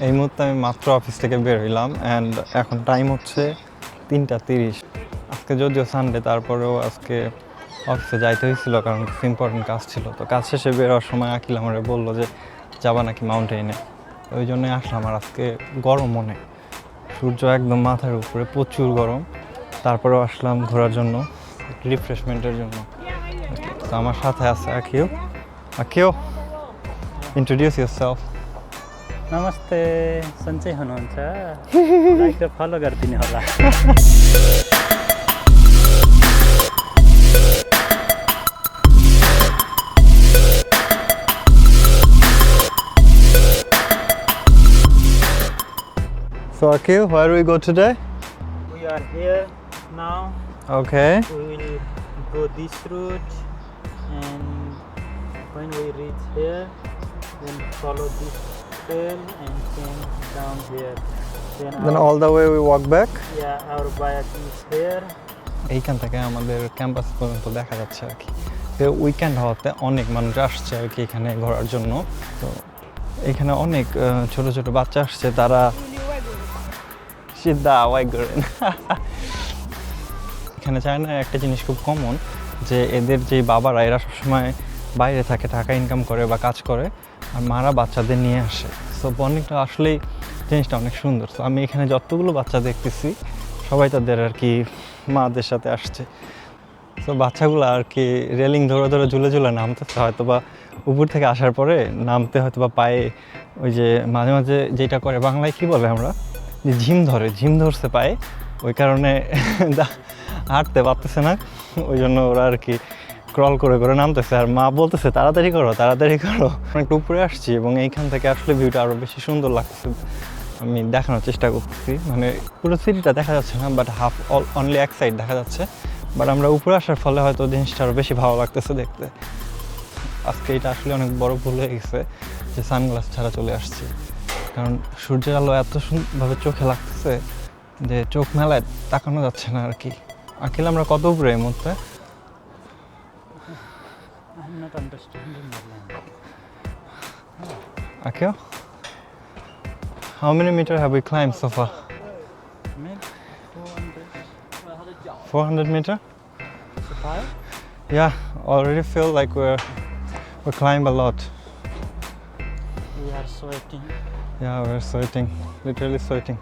এই মুহূর্তে আমি মাত্র অফিস থেকে বের হইলাম অ্যান্ড এখন টাইম হচ্ছে তিনটা তিরিশ। আজকে যদিও সানডে তারপরেও আজকে অফিসে যাইতে হয়েছিল কারণ কিছু ইম্পর্টেন্ট কাজ ছিল। তো কাজ শেষে বেরোয়ার সময় আকিল আমার বলল যে, যাবা নাকি মাউন্টেনে ওই জন্যই আসলাম আর আজকে গরম মনে। সূর্য একদম মাথার উপরে, প্রচুর গরম। তারপরেও আসলাম ঘোরার জন্য রিফ্রেশমেন্টের জন্য। তো আমার সাথে আছে Akio Akio introduce yourself नमस्ते सन्चै हुनुहुन्छ लाइक र फलो गरिदिनु होला So Akil, where do we go today? We are here now. Okay. We will go this route and when we reach here, then follow this trail and then down here. Then, Then our, all the way we walk back. yeah, our bike is here. এইখান থেকে আমাদের campus পর্যন্ত দেখা যাচ্ছে আর কি weekend হওয়াতে অনেক মানুষ আসছে আর কি এখানে ঘোরার জন্য তো এখানে অনেক ছোট ছোট বাচ্চা আসছে তারা সিদ্ধা ওয়াই করেন এখানে চায়নার একটা জিনিস খুব কমন যে এদের যে বাবারা এরা সবসময় বাইরে থাকে টাকা ইনকাম করে বা কাজ করে আর মারা বাচ্চাদের নিয়ে আসে। সো বন্ডিংটা আসলেই জিনিসটা অনেক সুন্দর। তো আমি এখানে যতগুলো বাচ্চা দেখতেছি, সবাই তাদের আর কি মাদের সাথে আসছে। তো বাচ্চাগুলো আর কি রেলিং ধরে ধরে ঝুলে ঝুলে নামতেছে। হয়তো বা উপর থেকে আসার পরে নামতে হয়তো বা পায়ে ওই যে মাঝে মাঝে যেটা করে, বাংলায় কি বলে আমরা? যে ঝিম ধরে, ঝিম ধরছে পায়ে। ওই কারণে হাঁটতে পারতেছে না। ওই জন্য ওরা আর কি ক্রল করে করে নামতেছে আর মা বলতেছে, তাড়াতাড়ি করো তাড়াতাড়ি করো। অনেকটা উপরে আসছি এবং এইখান থেকে আসলে ভিউটা আরও বেশি সুন্দর লাগছে আমি দেখানোর চেষ্টা করতেছি। মানে পুরো সিটিটা দেখা যাচ্ছে না বাট হাফ অল অনলি এক সাইড দেখা যাচ্ছে। বাট আমরা উপরে আসার ফলে হয়তো জিনিসটা আরও বেশি ভালো লাগতেছে দেখতে। আজকে এটা আসলে অনেক বড় ভুল হয়ে গেছে যে সানগ্লাস ছাড়া চলে আসছি। কারণ সূর্যের আলো এত সুন্দরভাবে চোখে লাগতেছে যে চোখ মেলায় তাকানো যাচ্ছে না আর কি। আখিল, আমরা কত উপরে এই মুহূর্তে? not language. Okay. How many meter have we climbed so far? 400. meter? Yeah, already feel like we're we climb a lot. We are sweating. Yeah, we're sweating. Literally sweating.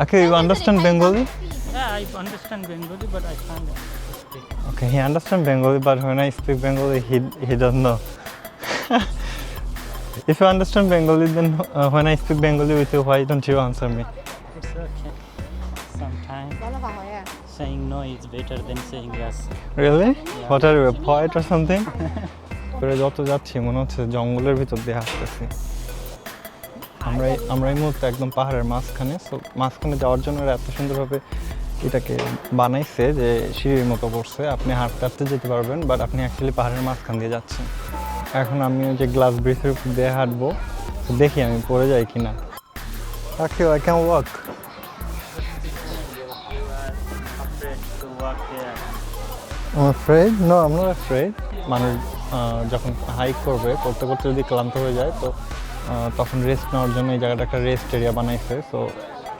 Okay, you understand Bengali? Yeah, I understand Bengali, but I can't. Okay, he understands Bengali, but when I speak Bengali, he, he doesn't know. if you understand Bengali, then uh, when I speak Bengali with you, why don't you answer me? It's okay. Sometimes saying no is better than saying yes. Really? Yeah. What are you, a poet or something? করে যত যাচ্ছি মনে হচ্ছে জঙ্গলের ভিতর দিয়ে হাঁটতেছি আমরা আমরা এই মুহূর্তে একদম পাহাড়ের মাঝখানে সো মাঝখানে যাওয়ার জন্য এত সুন্দরভাবে এটাকে বানাইছে যে সিঁড়ির মতো করছে। আপনি হাঁটতে হাঁটতে যেতে পারবেন বাট আপনি অ্যাকচুয়ালি পাহাড়ের মাঝখান দিয়ে যাচ্ছেন। এখন আমি ওই যে গ্লাস ব্রিজের উপর দিয়ে হাঁটবো। দেখি আমি পড়ে যাই কি না not afraid. মানুষ যখন হাইক করবে, করতে করতে যদি ক্লান্ত হয়ে যায়, তো তখন রেস্ট নেওয়ার জন্য এই জায়গাটা একটা রেস্ট এরিয়া বানাইছে। তো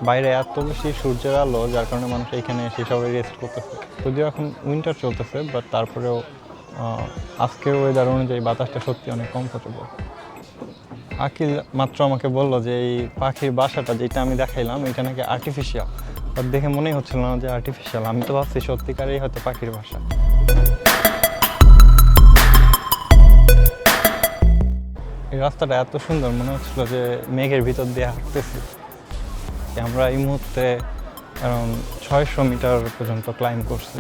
বাইরে এত বেশি সূর্যের আলো, যার কারণে মানুষ এখানে এসে সবাই রেস্ট করতেছে। যদিও এখন উইন্টার চলতেছে বাট তারপরেও আজকের ওয়েদার অনুযায়ী বাতাসটা সত্যি অনেক কমফোর্টেবল আকিল মাত্র আমাকে বলল যে, এই পাখির বাসাটা যেটা আমি দেখাইলাম, এটা নাকি আর্টিফিশিয়াল বাট দেখে মনেই হচ্ছিল না যে আর্টিফিশিয়াল আমি তো ভাবছি সত্যিকারেই হয়তো পাখির বাসা। এই রাস্তাটা এত সুন্দর, মনে হচ্ছিল যে মেঘের ভিতর দিয়ে হাঁটতেছি। আমরা এই মুহূর্তে ছয়শো মিটার পর্যন্ত ক্লাইম করছি।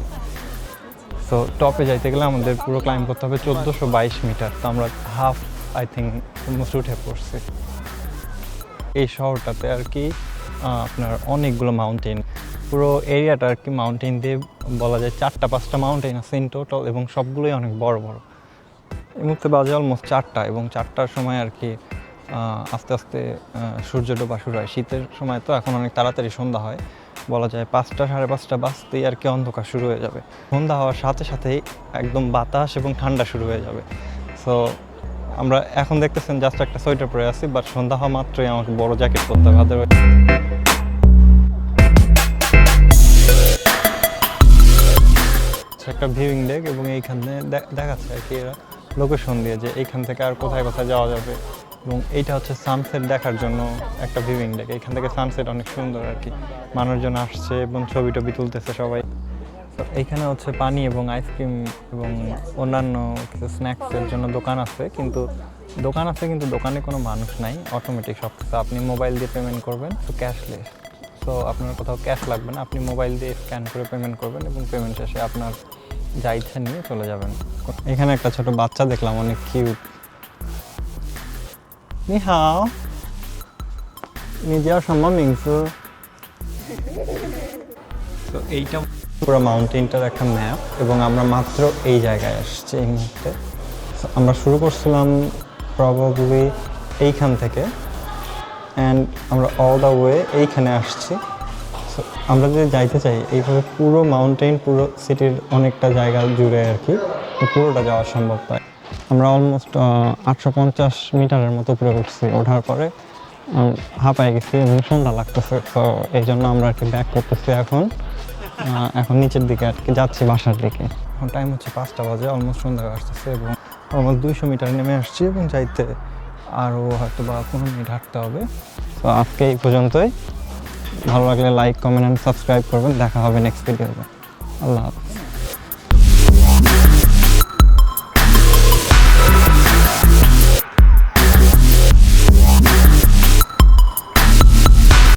তো টপে যাইতে গেলে আমাদের পুরো ক্লাইম করতে হবে চোদ্দোশো বাইশ মিটার তো আমরা হাফ আই থিঙ্ক অলমোস্ট উঠে পড়ছি। এই শহরটাতে আর কি আপনার অনেকগুলো মাউন্টেন পুরো এরিয়াটা আর কি মাউন্টেন দিয়ে বলা যায় চারটা, পাঁচটা মাউন্টেন আছে ইন টোটাল এবং সবগুলোই অনেক বড় বড়। এই মুহূর্তে বাজে অলমোস্ট চারটা এবং চারটার সময় আর কি আস্তে আস্তে সূর্য ডোবা শুরু হয়। শীতের সময় তো এখন অনেক তাড়াতাড়ি সন্ধ্যা হয়। বলা যায় পাঁচটা, সাড়ে পাঁচটা বাজতেই আর কি অন্ধকার শুরু হয়ে যাবে। সন্ধ্যা হওয়ার সাথে সাথেই একদম বাতাস এবং ঠান্ডা শুরু হয়ে যাবে। সো আমরা এখন দেখতেছেন জাস্ট একটা সোয়েটার পরে আছি বাট সন্ধ্যা হওয়া মাত্রই আমাকে বড় জ্যাকেট পরতে হবে। otherwise- একটা ভিউইং ডেক এবং এইখানে দেখাচ্ছে আর কি এরা লোকেশন দিয়ে যে এইখান থেকে আর কোথায় কোথায় যাওয়া যাবে। এবং এইটা হচ্ছে সানসেট দেখার জন্য একটা ভিউইং ডেক এখান থেকে সানসেট অনেক সুন্দর আর কি। মানুষজন আসছে এবং ছবি টবি তুলতেছে সবাই। এইখানে হচ্ছে পানি এবং আইসক্রিম এবং অন্যান্য কিছু স্ন্যাক্সের জন্য দোকান আছে। কিন্তু দোকান আছে কিন্তু দোকানে কোনো মানুষ নাই অটোমেটিক সব। কিছু আপনি মোবাইল দিয়ে পেমেন্ট করবেন, তো ক্যাশলেস তো আপনার কোথাও ক্যাশ লাগবে না, আপনি মোবাইল দিয়ে স্ক্যান করে পেমেন্ট করবেন এবং পেমেন্ট শেষে আপনার যা ইচ্ছা নিয়ে চলে যাবেন। এখানে একটা ছোট বাচ্চা দেখলাম, অনেক কিউট নি হাও 你叫什么名字？তো এইটা পুরো মাউন্টেনটার একটা ম্যাপ এবং আমরা মাত্র এই জায়গায় আসছি এই মুহূর্তে So, আমরা শুরু করছিলাম প্রবাবলি এইখান থেকে অ্যান্ড আমরা অল দ্য ওয়ে এইখানে আসছি So, আমরা যদি যাইতে চাই এইভাবে পুরো মাউন্টেন পুরো সিটির অনেকটা জায়গা জুড়ে আর কি তো পুরোটা যাওয়া সম্ভব নয় আমরা অলমোস্ট আটশো পঞ্চাশ মিটারের মতো উপরে উঠছি। ওঠার পরে হাঁপায় গেছি সন্ধ্যা লাগতেছে, তো এই জন্য আমরা আর কি ব্যাক করতেছি এখন। এখন নিচের দিকে আর কি, যাচ্ছি বাসার দিকে। এখন টাইম হচ্ছে পাঁচটা বাজে অলমোস্ট সন্ধ্যা আসতেছে এবং অলমোস্ট দুইশো মিটার নেমে আসছি এবং যাইতে আরও হয়তো বা পনেরো মিনিট হাঁটতে হবে। তো আজকে এই পর্যন্তই। ভালো লাগলে লাইক কমেন্ট অ্যান্ড সাবস্ক্রাইব করবেন। দেখা হবে নেক্সট ভিডিওতে আল্লাহ হাফিজ।